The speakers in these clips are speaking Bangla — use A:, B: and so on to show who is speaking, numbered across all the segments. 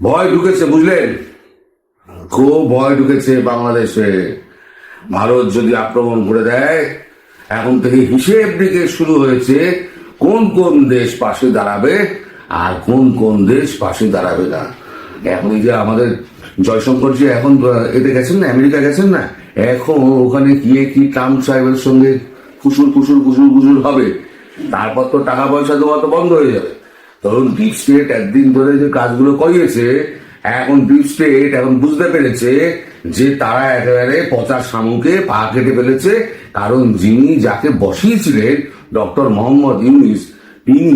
A: ভয় ঢুকেছে, বুঝলেন? খুব ভয় ঢুকেছে বাংলাদেশে। ভারত যদি আক্রমণ করে দেয়, এখন থেকে হিসেব দিকে শুরু হয়েছে কোন কোন দেশ পাশে দাঁড়াবে আর কোন কোন দেশ পাশে দাঁড়াবে না। এখন যে আমাদের জয়শঙ্কর যে এখন এতে গেছেন না, আমেরিকা গেছেন না? এখন ওখানে গিয়ে কি ট্রাম্প সাহেবের সঙ্গে কুসুর কুসুর কুসুর কুসুর হবে? তারপর তো টাকা পয়সা দেওয়া তো বন্ধ হয়ে যাবে। ধরুন ডিপ স্টেট একদিন ধরে যে কাজগুলো করিয়েছে, এখন ডিপ স্টেট এখন বুঝতে পেরেছে যে তারা একেবারে পচা শামুকে পা কেটে ফেলেছে। কারণ যিনি যাকে বসিয়েছিলেন ডক্টর মোহাম্মদ ইউনিস, তিনি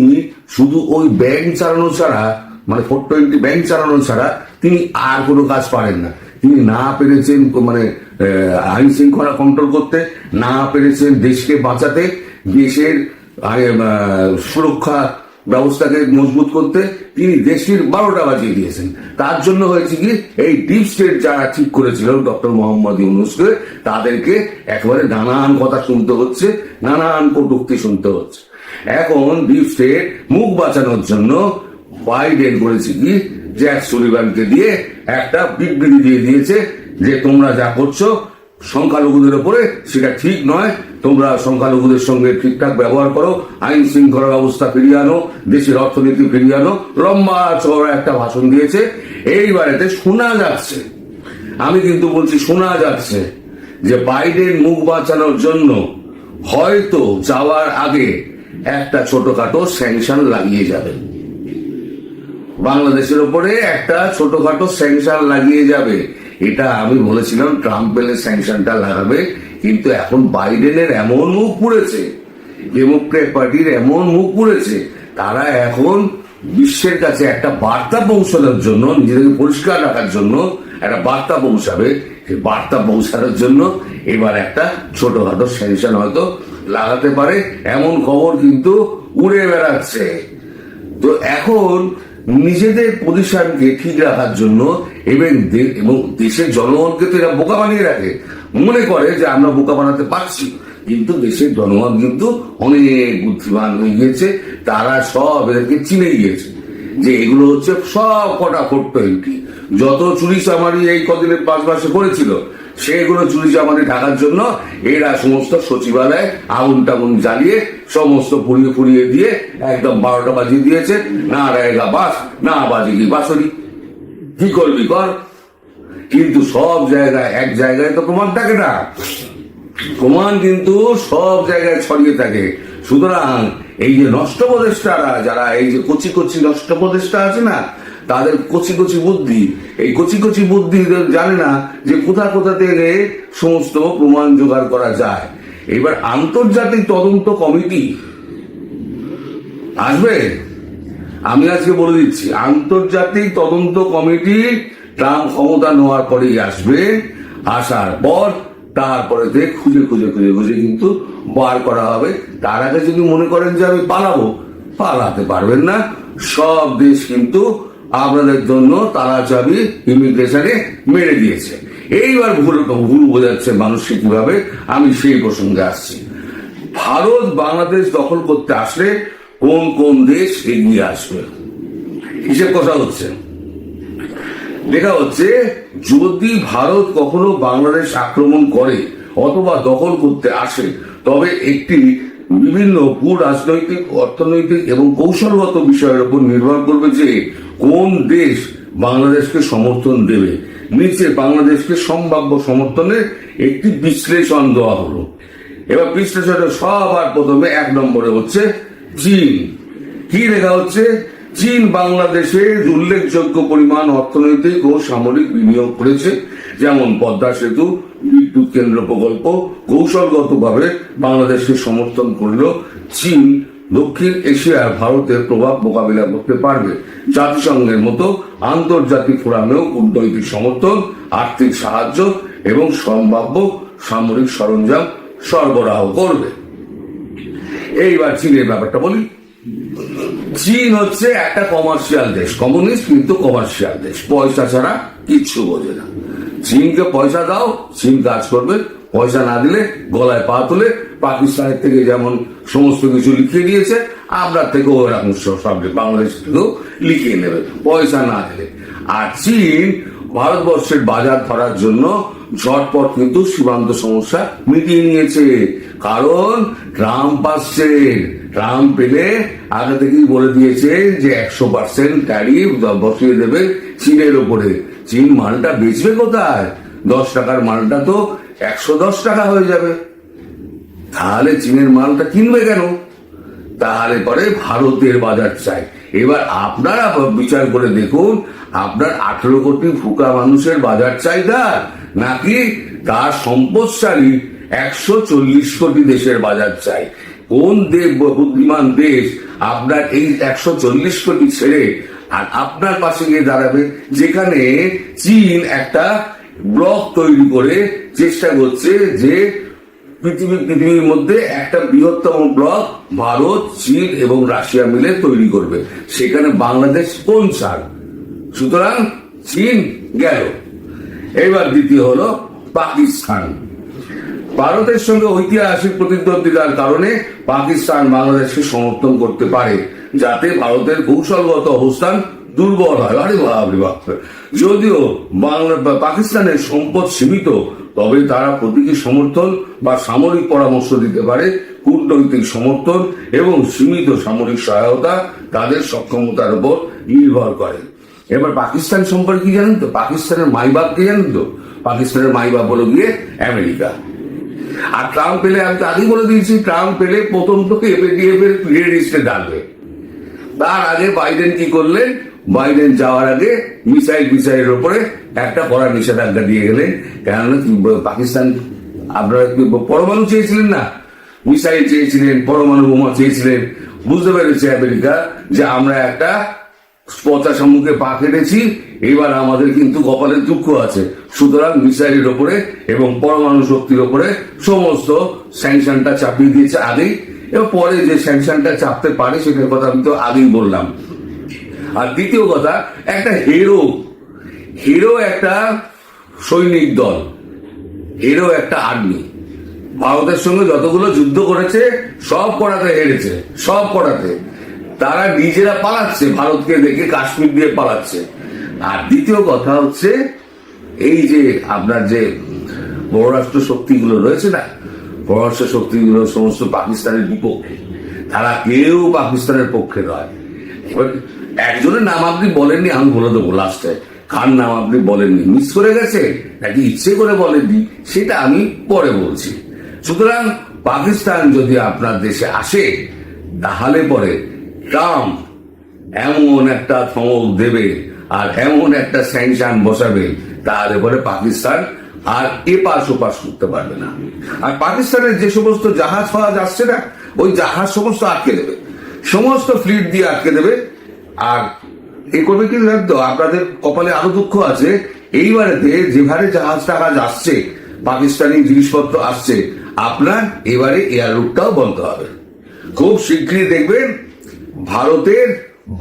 A: শুধু ওই ব্যাংক চালানো ছাড়া মানে ফোর টোয়েন্টি ব্যাংক চালানো ছাড়া তিনি আর কোনো কাজ পারেন না। তিনি না পেরেছেন মানে আইন শৃঙ্খলা কন্ট্রোল করতে, না পেরেছেন দেশকে বাঁচাতে, দেশের সুরক্ষা ব্যবস্থাকে মজবুত করতে তিনি দেশের বারোটা বাজিয়ে দিয়েছেন। তার জন্য হয়েছে কি? এই ডিপ স্টেট যারা ঠিক করেছিল ডক্টর মোহাম্মদ ইউনুসকে, তাদেরকে একেবারে নানান কথা শুনতে হচ্ছে, নানান কটুক্তি শুনতে হচ্ছে। এখন ডিপ স্টেট মুখ বাঁচানোর জন্য বাইডেন করেছে কি? জ্যাক সুলিভানকে দিয়ে একটা বিবৃতি দিয়ে দিয়েছে যে তোমরা যা করছ, সংখ্যালঘুদের উপরে সেটা ঠিক নয় তোমরা সংখ্যালঘুদের সঙ্গে ঠিকঠাক ব্যবহার করো, আইন শৃঙ্খলা ব্যবস্থা ফিরিয়ে আনো, দেশের অর্থনীতি ফিরিয়ে আনো। লম্বা চওড়া একটা ভাষণ দিয়েছে। এইবারেতে শোনা যাচ্ছে। আমি কিন্তু বলছি শোনা যাচ্ছে যে বাইডেন মুখ বাঁচানোর জন্য হয়তো যাওয়ার আগে একটা ছোটখাটো স্যাংশন লাগিয়ে যাবে। বাংলাদেশের উপরে একটা ছোটখাটো স্যাংশন লাগিয়ে যাবে। এটা আমি বলেছিলাম, ট্রাম্প পেলে স্যাংশনটা লাগাবে। কিন্তু এখন বাইডেনের এমন মুখ পুড়েছে ডেমোক্রেট পার্টির এমন মুখ পুড়েছে, তারা এখন বিশ্বের কাছে একটা বার্তা পৌঁছানোর জন্য, নিজেদেরকে পরিষ্কার রাখার জন্য একটা বার্তা পৌঁছাবে। সেই বার্তা পৌঁছানোর জন্য এবার একটা ছোটখাটো স্যাংশন হয়তো লাগাতে পারে। এমন খবর কিন্তু উড়ে বেড়াচ্ছে। তো এখন নিজেদের পজিশনকে ঠিক রাখার জন্য এবং দেশের জনগণকে তো এরা বোকা বানিয়ে রাখে। মনে করে যে আমরা বোকা বানাতে পারছি, কিন্তু দেশের জনগণ কিন্তু অনেক বুদ্ধিমান হয়ে গিয়েছে, তারা সব এদেরকে চিনে গিয়েছে যে এগুলো হচ্ছে সব কটা ফোর টোয়েন্টি যত চুরি চামারি এই কদিনে পাঁচ মাসে করেছিল, সেগুলো চুরি চামারি ঢাকার জন্য এরা সমস্ত সচিবালয়ে আগুন টাগুন জ্বালিয়ে সমস্ত পুড়িয়ে পুড়িয়ে দিয়ে একদম বারোটা বাজিয়ে দিয়েছে, না রেগা বাস, না বাজি কি বাসরি কি করবি কর? কিন্তু সব জায়গায়, এক জায়গায় তো প্রমাণ থাকে না। প্রমাণ কিন্তু সব জায়গায় ছড়িয়ে থাকে। সুতরাং এই যে নষ্ট প্রদেশটারা যারা এই যে কচি কচি নষ্ট প্রদেশটা আছে না, তাদের কচি কচি বুদ্ধি, এই কচি কচি বুদ্ধি জানে না যে কোথা কোথা থেকে সমস্ত প্রমাণ জোগাড় করা যায়। এবার আন্তর্জাতিক তদন্ত কমিটি আসবে? আমি আজকে বলে দিচ্ছি, আন্তর্জাতিক তদন্ত কমিটি ট্রাম্প ক্ষমতা নেওয়ার পরেই আসবে, আসার পর তারপরে খুঁজে খুঁজে খুঁজে খুঁজে কিন্তু বার করা হবে। তার আগে যদি মনে করেন যে আমি পালাবো, পালাতে পারবেন না। সব দেশ কিন্তু আপনাদের জন্য তারা চাবি ইমিগ্রেশনে মেরে দিয়েছে। এইবার ভুল ভুল বোঝাচ্ছে মানুষকে কীভাবে, আমি সেই প্রসঙ্গে আসছি। ভারত বাংলাদেশ দখল করতে আসলে কোন কোন দেশ এগিয়ে আসবে? হিসেব কথা হচ্ছে? লেখা হচ্ছে, যদি ভারত কখনো বাংলাদেশ আক্রমণ করে অথবা দখল করতে আসে, তবে একটি বিভিন্ন ভূ রাজনৈতিক অর্থনৈতিক এবং কৌশলগত বিষয়ের উপর নির্ভর করবে যে কোন দেশ বাংলাদেশকে সমর্থন দেবে। নিচে বাংলাদেশকে সম্ভাব্য সমর্থনের একটি বিশ্লেষণ দেওয়া হলো। এবার বিশ্লেষণের সবার প্রথমে এক নম্বরে হচ্ছে চীন। কি লেখা হচ্ছে? চীন বাংলাদেশে উল্লেখযোগ্য পরিমাণ অর্থনৈতিক ও সামরিক বিনিয়োগ করেছে, যেমন পদ্মা সেতু, বিদ্যুৎ কেন্দ্র প্রকল্প, কৌশলগতভাবে বাংলাদেশকে সমর্থন করল চীন দক্ষিণ এশিয়ার ভারতের প্রভাব মোকাবিলা করতে পারবে। জাতিসংঘের মতো আন্তর্জাতিক ফোরামেও কূটনৈতিক সমর্থন, আর্থিক সাহায্য এবং সম্ভাব্য সামরিক সরঞ্জাম সরবরাহ করবে। এইবার চীনের ব্যাপারটা বলি। চীন হচ্ছে একটা কমার্শিয়াল দেশ কমিউনিস্ট কিন্তু কমার্শিয়াল দেশ, পয়সা ছাড়া কিচ্ছু বোঝে না। চীনকে পয়সা দাও চীন কাজ করবে, পয়সা না দিলে গলায় পা তুলে পাকিস্তানের থেকে যেমন সমস্ত কিছু লিখিয়ে দিয়েছে আপনার থেকেও এরকম সব সব বাংলাদেশ থেকেও লিখিয়ে নেবে, পয়সা না দিলে। আর চীন ভারতবর্ষের বাজার ধরার জন্য ঝটপট কিন্তু সীমান্ত সমস্যা মিটিয়ে নিয়েছে, কারণ ট্রাম্প আসছে। ট্রাম্প পেলে আগে থেকেই বলে দিয়েছে যে একশো পার্সেন্ট ট্যারিফ বসিয়ে দেবে চীনের ওপরে চীন মালটা বেচবে কোথায়? দশ টাকার মালটা তো একশো দশ টাকা হয়ে যাবে। তাহলে চীনের মালটা কিনবে কেন? তাহলে পরে ভারতের বাজার চাই। এবার আপনারা বিচার করে দেখুন, আপনার আঠেরো কোটি ফুকা মানুষের বাজার চাহিদা, নাকি তার সম্পদশালী একশো চল্লিশ কোটি দেশের বাজার চাই? কোন দেব বুদ্ধিমান দেশ আপনার এই একশো চল্লিশ কোটি ছেড়ে আর আপনার পাশে গিয়ে দাঁড়াবে, যেখানে চীন একটা ব্লক তৈরি করে চেষ্টা করছে যে পৃথিবী পৃথিবীর মধ্যে একটা বৃহত্তম ব্লক ভারত, চীন এবং রাশিয়া মিলে তৈরি করবে। সেখানে বাংলাদেশ কোন সার সুতরাং চীন গেল। এবার দ্বিতীয় হলো পাকিস্তান। ভারতের সঙ্গে ঐতিহাসিক প্রতিদ্বন্দ্বিতার কারণে পাকিস্তান বাংলাদেশকে সমর্থন করতে পারে, যাতে ভারতের কৌশলগত অবস্থান দুর্বল হয়। আরে বাপ যদিও বাংলা, পাকিস্তানের সম্পদ সীমিত, তবে তারা প্রতীকী সমর্থন বা সামরিক পরামর্শ দিতে পারে, কূটনৈতিক সমর্থন এবং সীমিত সামরিক সহায়তা তাদের সক্ষমতার উপর নির্ভর করে। এবার পাকিস্তান সম্পর্কে কি জানেন তো? পাকিস্তানের মাইবাপ কি জানেন তো? পাকিস্তানের মাইবাপ হলো গিয়ে আমেরিকা। আর ট্রাম্প পেলে আমি তো আগেই বলে দিয়েছি ট্রাম্প পেলে প্রথম থেকে এপিডিএফ এর পিরিয়ড লিস্টে ডাকবে তার আগে বাইডেন কি করলেন? বাইডেন যাওয়ার আগে মিসাইল মিসাইলের উপরে একটা কড়া নিষেধাজ্ঞা দিয়ে গেলেন। কেননা পাকিস্তান, আপনারা পরমাণু চেয়েছিলেন না? মিসাইল চেয়েছিলেন, পরমাণু বোমা চেয়েছিলেন। বুঝতে পেরেছে আমেরিকা যে আমরা একটা পচা সম্মুখে পা কেটেছি এবার আমাদের কিন্তু কপালে দুঃখ আছে। সুতরাং মিসাইলের ওপরে এবং পরমাণু শক্তির ওপরে সমস্ত স্যাংশনটা চাপিয়ে দিয়েছে আগেই এবং পরে যে স্যাংশনটা চাপতে পারে সেটার কথা আমি তো আগেই বললাম। আর দ্বিতীয় কথা, একটা হিরো হিরো একটা সৈনিক দল হিরো একটা আর্মি ভারতের সঙ্গে যতগুলো যুদ্ধ করেছে, সব করাতে হেরেছে, সব করাতে তারা নিজেরা পালাচ্ছে, ভারতকে দেখে কাশ্মীর দিয়ে পালাচ্ছে। আর দ্বিতীয় কথা হচ্ছে, এই যে আপনার যে পররাষ্ট্র শক্তিগুলো রয়েছে না, পররাষ্ট্র শক্তিগুলো সমস্ত পাকিস্তানের বিপক্ষে, তারা কেউ পাকিস্তানের পক্ষে নয়। এবার একজনের নাম আপনি বলেননি, আমি বলে দেবো লাস্টে কার নাম আপনি বলেননি? মিস করে গেছে? নাকি ইচ্ছে করে বলেননি? সেটা আমি পরে বলছি। সুতরাং পাকিস্তান যদি আপনার দেশে আসে, তাহলে পরে ট্রাম্প এমন একটা ধমক দেবে আর এমন একটা স্যাংশন বসাবে, তার পরে পাকিস্তান আর এপাশ ওপাশ করতে পারবে না। আর পাকিস্তানের যে সমস্ত জাহাজ ফাহাজ আসছে না, ওই জাহাজ সমস্ত আটকে দেবে। সমস্ত ফ্লিট দিয়ে আটকে দেবে। আর এ করবে কি জানেন আপনাদের কপালে আরও দুঃখ আছে, এইবারেতে যেভাবে জাহাজ টাহাজ আসছে, পাকিস্তানি জিনিসপত্র আসছে, আপনার এবারে এয়ার রুটটাও বন্ধ হবে। খুব শীঘ্রই দেখবেন, ভারতের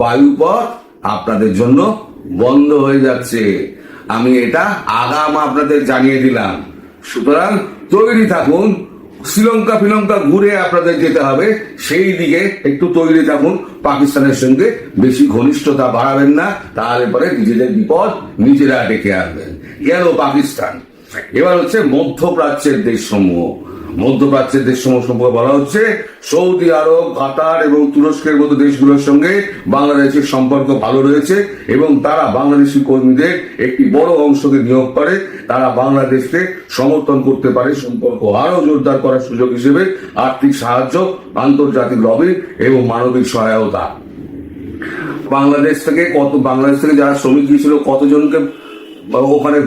A: বায়ুপথ আপনাদের জন্য বন্ধ হয়ে যাচ্ছে। আমি এটা আগাম আপনাদের জানিয়ে দিলাম। সুতরাং তৈরি থাকুন, শ্রীলঙ্কা, ফিলঙ্কা ঘুরে আপনাদের যেতে হবে। সেই দিকে একটু তৈরি থাকুন, পাকিস্তানের সঙ্গে বেশি ঘনিষ্ঠতা বাড়াবেন না, তাহলে পরে নিজেদের বিপদ নিজেরা ডেকে আনবেন। গেল পাকিস্তান? এবার হচ্ছে মধ্যপ্রাচ্যের দেশসমূহ। মধ্যপ্রাচ্যের দেশসমূহ সম্পর্কে বলা হচ্ছে, সৌদি আরব, কাতার এবং তুরস্কের মতো দেশগুলোর সঙ্গে বাংলাদেশের সম্পর্ক ভালো রয়েছে এবং তারা বাংলাদেশি কর্মীদের একটি বড় অংশকে নিয়োগ করে। তারা বাংলাদেশকে সমর্থন করতে পারে, সম্পর্ক আরও জোরদার করার সুযোগ হিসেবে আর্থিক সাহায্য, আন্তর্জাতিক লবি এবং মানবিক সহায়তা। বাংলাদেশ থেকে কত, বাংলাদেশ থেকে যারা শ্রমিক গিয়েছিল, কতজনকে ওখানে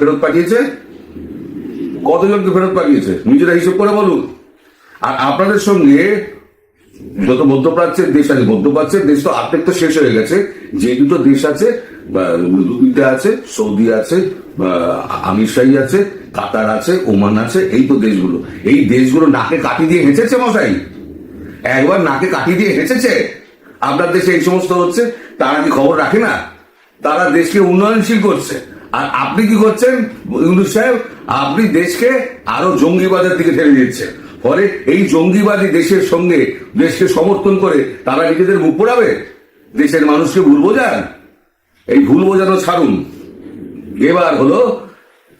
A: ফেরত পাঠিয়েছে? কতজনকে ফেরত পাঠিয়েছে? নিজেরা হিসেব করে বলুন। আর আপনাদের সঙ্গে যত মধ্যপ্রাচ্যের দেশ আছে, মধ্যপ্রাচ্যের দেশ তো আর্ধেক তো শেষ হয়ে গেছে। যে দুটো দেশ আছে আছে, সৌদি আছে, বা আমির শাহী আছে, কাতার আছে, ওমান আছে, এই তো দেশগুলো। এই দেশগুলো নাকে কাটি দিয়ে হেঁচেছে মশাই। একবার নাকে কাটি দিয়ে হেঁচেছে। আপনার দেশে এই সমস্ত হচ্ছে, তারা কি খবর রাখে না? তারা দেশকে উন্নয়নশীল করছে। আর আপনি কি করছেন, ইউনুস সাহেব? আপনি দেশকে আরও জঙ্গিবাদের দিকে ঠেলে দিচ্ছেন ফলে এই জঙ্গিবাদী দেশের সঙ্গে দেশকে সমর্থন করে তারা নিজেদের মুখ পোড়াবে? দেশের মানুষকে ভুল বোঝান? এই ভুল বোঝানো ছাড়ুন। এবার হলো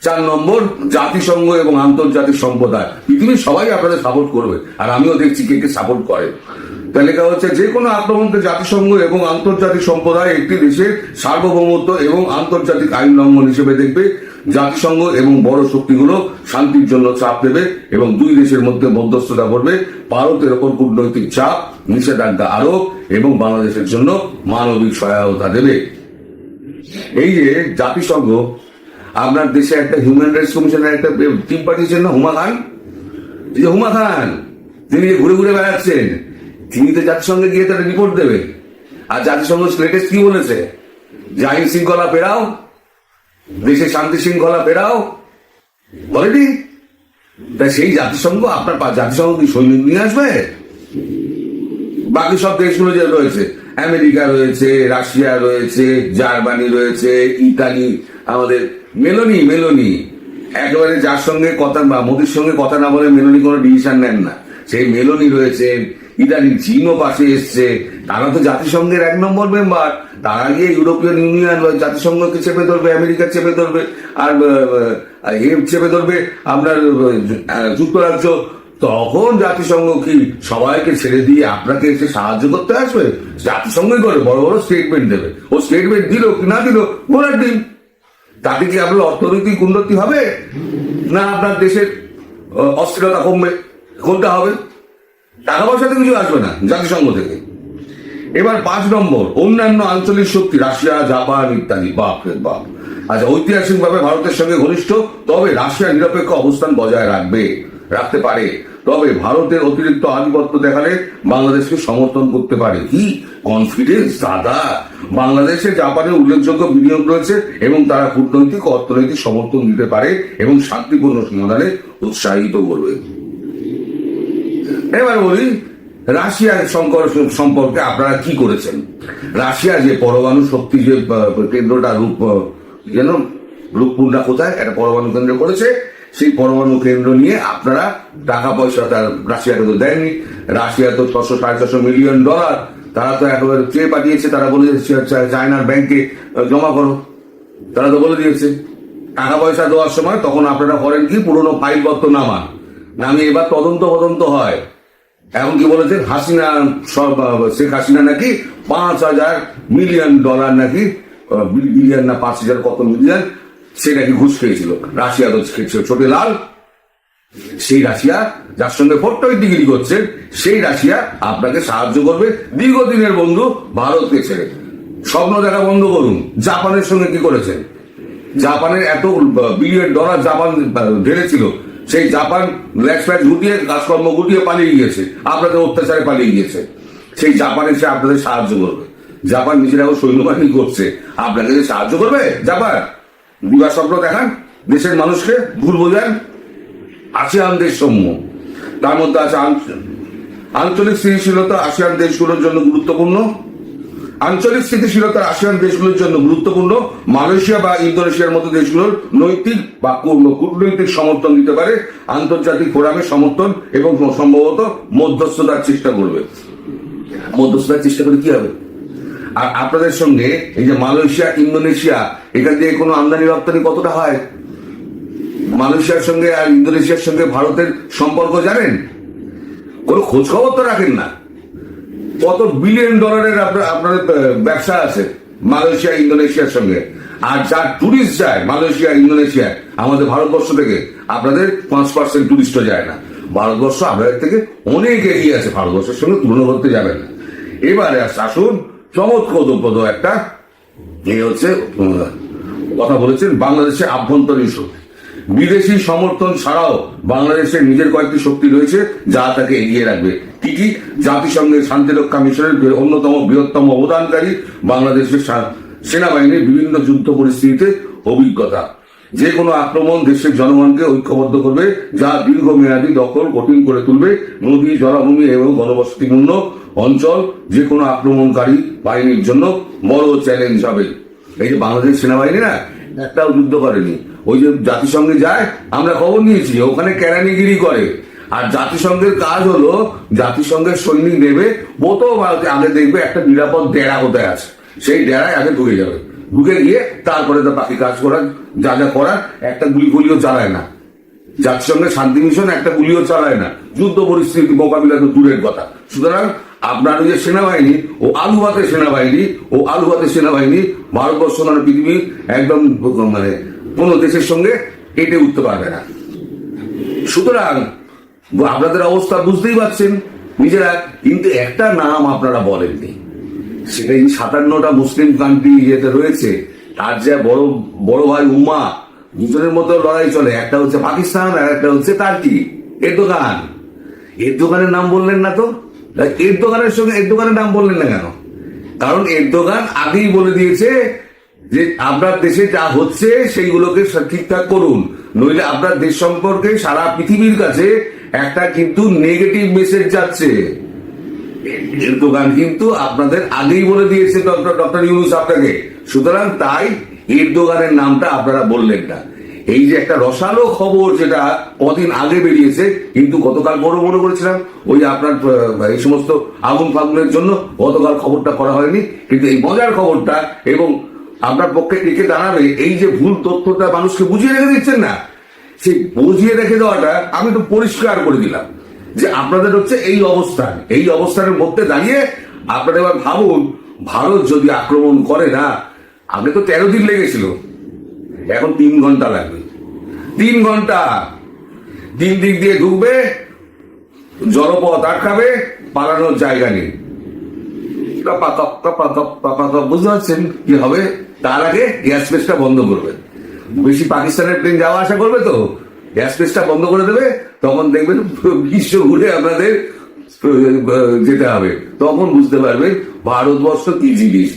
A: চার নম্বর জাতিসংঘ এবং আন্তর্জাতিক সম্প্রদায়। পৃথিবীর সবাই আপনাদের সাপোর্ট করবে। আর আমিও দেখছি কে কে সাপোর্ট করে। লেখা হচ্ছে যে কোনো আক্রমণকে জাতিসংঘ এবং আন্তর্জাতিক সম্প্রদায় একটি দেশের সার্বভৌমত্ব এবং আন্তর্জাতিক আইন লঙ্ঘন হিসেবে দেখবে। জাতিসংঘ এবং বড় শক্তিগুলো শান্তির জন্য চাপ দেবে এবং দুই দেশের মধ্যে মধ্যস্থতা করবে। ভারতের ওপর কূটনৈতিক চাপ, নিষেধাজ্ঞা আরোপ এবং বাংলাদেশের জন্য মানবিক সহায়তা দেবে। এই যে জাতিসংঘ, আপনার দেশে একটা হিউম্যান রাইটস কমিশনের একটা টিম পাঠিয়েছেন না হুমা খান এই যে হুমা খান তিনি ঘুরে ঘুরে বেড়াচ্ছেন। তিনি তো জাতিসংঘে গিয়ে তারা রিপোর্ট দেবে। আর জাতিসংঘ লেটেস্ট কি বলেছে? যে আইন শৃঙ্খলা ফেরাও, দেশে শান্তি শৃঙ্খলা ফেরাও। বলেনি তা সেই জাতিসংঘ, আপনার জাতিসংঘ কি সৈনিক নিয়ে আসবে? বাকি সব দেশগুলো যে রয়েছে, আমেরিকা রয়েছে, রাশিয়া রয়েছে, জার্মানি রয়েছে, ইতালি, আমাদের মেলোনি মেলোনি। একেবারে যার সঙ্গে কথা মোদির সঙ্গে কথা না বলে মেলোনি কোনো ডিসিশন নেন না। সেই মেলোনি রয়েছে ইতালি চীনও পাশে এসছে। তারা তো জাতিসংঘের এক নম্বর মেম্বার। তারা গিয়ে ইউরোপিয়ান ইউনিয়ন বা জাতিসংঘকে চেপে ধরবে, আমেরিকা চেপে ধরবে, আর এ চেপে ধরবে আপনার যুক্তরাজ্য। তখন জাতিসংঘ কি সবাইকে ছেড়ে দিয়ে আপনাকে এসে সাহায্য করতে আসবে? জাতিসংঘই করে, বড় বড় স্টেটমেন্ট দেবে। ও স্টেটমেন্ট দিল কি না দিল ঘোরার দিন। তাতে কি আপনার অর্থনৈতিক উন্নতি হবে? না, আপনার দেশের অস্থিরতা কমবে, কোনটা হবে? টাকা পয়সা পয়সাতে কিছু আসবে না, জাতিসংঘ থেকে। এবার পাঁচ নম্বর, অন্যান্য আঞ্চলিক শক্তি, রাশিয়া, জাপান ইত্যাদি। বাপ রে বাপ। আচ্ছা ঐতিহাসিকভাবে ভারতের সঙ্গে ঘনিষ্ঠ, তবে রাশিয়া নিরপেক্ষ অবস্থান বজায় রাখবে, রাখতে পারে। তবে ভারতের অতিরিক্ত আধিপত্য দেখালে বাংলাদেশকে সমর্থন করতে পারে। কি? কনফিডেন্স দাদা। বাংলাদেশে জাপানের উল্লেখযোগ্য বিনিয়োগ রয়েছে এবং তারা কূটনৈতিক অর্থনৈতিক সমর্থন দিতে পারে এবং শান্তিপূর্ণ সমাধানে উৎসাহিত করবে। এবার বলি, রাশিয়ার সম্পর্কে আপনারা কি করেছেন? রাশিয়া যে পরমাণু শক্তি যে কেন্দ্রটা রূপ যেন রূপপূর্ণা কোথায়, একটা পরমাণু কেন্দ্র করেছে, সেই পরমাণু কেন্দ্র নিয়ে আপনারা টাকা পয়সা তার রাশিয়াকে তো দেয়নি। রাশিয়া তো ছশো সাড়ে ছশো মিলিয়ন ডলার, তারা তো একেবারে চেয়ে পাঠিয়েছে, তারা বলে চায়নার ব্যাংকে জমা করো। তারা তো বলে দিয়েছে। টাকা পয়সা দেওয়ার সময় তখন আপনারা করেন কি, পুরনো ফাইলপত্র নামান। নামিয়ে এবার তদন্ত তদন্ত হয়। এখন কি বলেছেন? হাসিনা, সব শেখ হাসিনা নাকি পাঁচ হাজার মিলিয়ন ডলার নাকি বিলিয়ন না পাঁচ হাজার কত মিলিয়ন, সে নাকি ঘুষ খেয়েছিল। রাশিয়া তো খেয়েছিল, ছোটে লাল। সেই রাশিয়া, যার সঙ্গে ফোর্ট ডিগ্রি করছেন সেই রাশিয়া আপনাকে সাহায্য করবে। দীর্ঘদিনের বন্ধু ভারতকে ছেড়ে। স্বপ্ন দেখা বন্ধ করুন। জাপানের সঙ্গে কি করেছেন? জাপানের এত বিলিয়ন ডলার জাপান ঢেলেছিল। সেই জাপান ল্যাক্স ফ্যাক্স গুটিয়ে কাজকর্ম গুটিয়ে পালিয়ে গিয়েছে। আপনাদের অত্যাচারে পালিয়ে গিয়েছে। সেই জাপান এসে আপনাদের সাহায্য করবে। জাপান নিজেরা সৈন্যবাহিনী করছে। আপনাকে সাহায্য করবে? জাপান, বিবাহ স্বপ্ন দেখান। দেশের মানুষকে ভুল বোঝান। আসিয়ান দেশ সমূহ। তার মধ্যে আছে আঞ্চ- আঞ্চলিক স্থিতিশীলতা আসিয়ান দেশগুলোর জন্য গুরুত্বপূর্ণ। আঞ্চলিক স্থিতিশীলতা আসিয়ান দেশগুলোর জন্য গুরুত্বপূর্ণ। মালয়েশিয়া বা ইন্দোনেশিয়ার মতো দেশগুলোর নৈতিক বা কূটনৈতিক সমর্থন দিতে পারে। আন্তর্জাতিক ফোরামে সমর্থন এবং সম্ভবত মধ্যস্থতার চেষ্টা করবে। মধ্যস্থতার চেষ্টা করে কি হবে? আর আপনাদের সঙ্গে এই যে মালয়েশিয়া, ইন্দোনেশিয়া এখান থেকে কোনো আমদানি রপ্তানি কতটা হয়? মালয়েশিয়ার সঙ্গে আর ইন্দোনেশিয়ার সঙ্গে ভারতের সম্পর্ক জানেন? কোনো খোঁজখবর তো রাখেন না। কত বিলিয়ন ডলারের আপনার ব্যবসা আছে? মালয়েশিয়া, ইন্দোনেশিয়ার সঙ্গে। আর যার টুরিস্ট যায়, মালয়েশিয়া, ইন্দোনেশিয়া, আমাদের ভারতবর্ষ থেকে, আপনাদের পাঁচ পার্সেন্ট টুরিস্টও যায় না। ভারতবর্ষ আপনাদের থেকে অনেক এগিয়ে আছে, ভারতবর্ষের সঙ্গে তুলনা করতে যাবেন না। এবারে আসুন চমৎকদ একটা এই হচ্ছে কথা বলেছেন বাংলাদেশের আভ্যন্তরীণ শক্তি। বিদেশি সমর্থন ছাড়াও বাংলাদেশের নিজের কয়েকটি শক্তি রয়েছে যা তাকে এগিয়ে রাখবে। কি কি? জাতিসংঘের শান্তিরক্ষা মিশনের অন্যতম বৃহত্তম অবদানকারী বাংলাদেশের সেনাবাহিনীর বিভিন্ন যুদ্ধ পরিস্থিতিতে অভিজ্ঞতা। যে কোনো আক্রমণ দেশের জনগণকে ঐক্যবদ্ধ করবে, যা দীর্ঘমেয়াদী দখল কঠিন করে তুলবে। নদী, জলাভূমি এবং ঘনবসতিপূর্ণ অঞ্চল যে কোনো আক্রমণকারী বাহিনীর জন্য বড় চ্যালেঞ্জ হবে। এই যে বাংলাদেশ সেনাবাহিনী না, একটাও যুদ্ধ করেনি। ওই যে জাতিসংঘে যায়, আমরা খবর নিয়েছি, ওখানে কেরানিগিরি করে। আর জাতিসংঘের কাজ হলো, জাতিসংঘের সৈনিক নেবে বোতো ভারতে আগে দেখবে একটা নিরাপদ ডেরা কোথায় আছে। সেই ডেরায় আগে ঢুকে যাবে। ঢুকে গিয়ে তারপরে তো বাকি কাজ করার, যা যা করার, একটা গুলি গুলিও চালায় না। সঙ্গে শান্তি মিশন একটা গুলিও চালায় না। যুদ্ধ পরিস্থিতি মোকাবিলা তো দূরের কথা। সুতরাং আপনার ওই যে সেনাবাহিনী, ও আলুহাতের সেনাবাহিনী, ও আলুহাতের সেনাবাহিনী, ভারতবর্ষ মানে পৃথিবীর একদম মানে কোনো দেশের সঙ্গে কেটে উঠতে পারবে না। সুতরাং আপনাদের অবস্থা বুঝতেই পারছেন, নিজেরা, কিন্তু একটা নাম আপনারা বলেননি। সেটা এই সাতান্নটা মুসলিম কান্ট্রি যেতে রয়েছে, তার যে বড় বড় ভাই উম্মা দুজনের মতো লড়াই চলে। একটা হচ্ছে পাকিস্তান আর একটা হচ্ছে টার্কি। এর দোকান। এর দোকানের নাম বললেন না তো? এর দোকানের সঙ্গে এর দোকানের নাম বললেন না কেন? কারণ এর দোকান আগেই বলে দিয়েছে যে আপনার দেশে যা হচ্ছে সেইগুলোকে ঠিকঠাক করুন। নইলে আপনার দেশ সম্পর্কে সারা পৃথিবীর কাছে একটা কিন্তু নেগেটিভ মেসেজ যাচ্ছে। এর দোকান কিন্তু আপনাদের আগেই বলে দিয়েছে ডক্টর ডক্টর ইউনুস আপনাকে। সুতরাং তাই এর দোকানের নামটা আপনারা বললেন না। এই যে একটা রসালো খবর যেটা কদিন আগে বেরিয়েছে, কিন্তু গতকাল বড় মনে করেছিলাম, ওই আপনার এই সমস্ত আগুন ফাগুনের জন্য গতকাল খবরটা করা হয়নি। কিন্তু এই মজার খবরটা এবং আপনার পক্ষে টিকে দাঁড়াবে এই যে ভুল তথ্যটা মানুষকে বুঝিয়ে রেখে দিচ্ছেন না, সেই বুঝিয়ে রেখে দেওয়াটা আমি তো পরিষ্কার করে দিলাম যে আপনাদের হচ্ছে এই অবস্থান, এই অবস্থানের মধ্যে দাঁড়িয়ে আপনারা এবার ভাবুন, ভারত যদি আক্রমণ করে না, আগে তো তেরো দিন লেগেছিল, এখন তিন ঘণ্টা লাগবে। তিন ঘণ্টা, তিন দিক দিয়ে ঢুকবে জলপথ আটকাবে, পালানোর জায়গা নেই। বুঝতে পারছেন কি হবে? তার আগে এয়ার স্পেসটা বন্ধ করবেন বেশি পাকিস্তানের প্লেন যাওয়া আসা করবে তো এয়ার স্পেসটা বন্ধ করে দেবে, তখন দেখবেন বিশ্ব ঘুরে আপনাদের যেতে হবে, তখন বুঝতে পারবে ভারতবর্ষ কি জিনিস।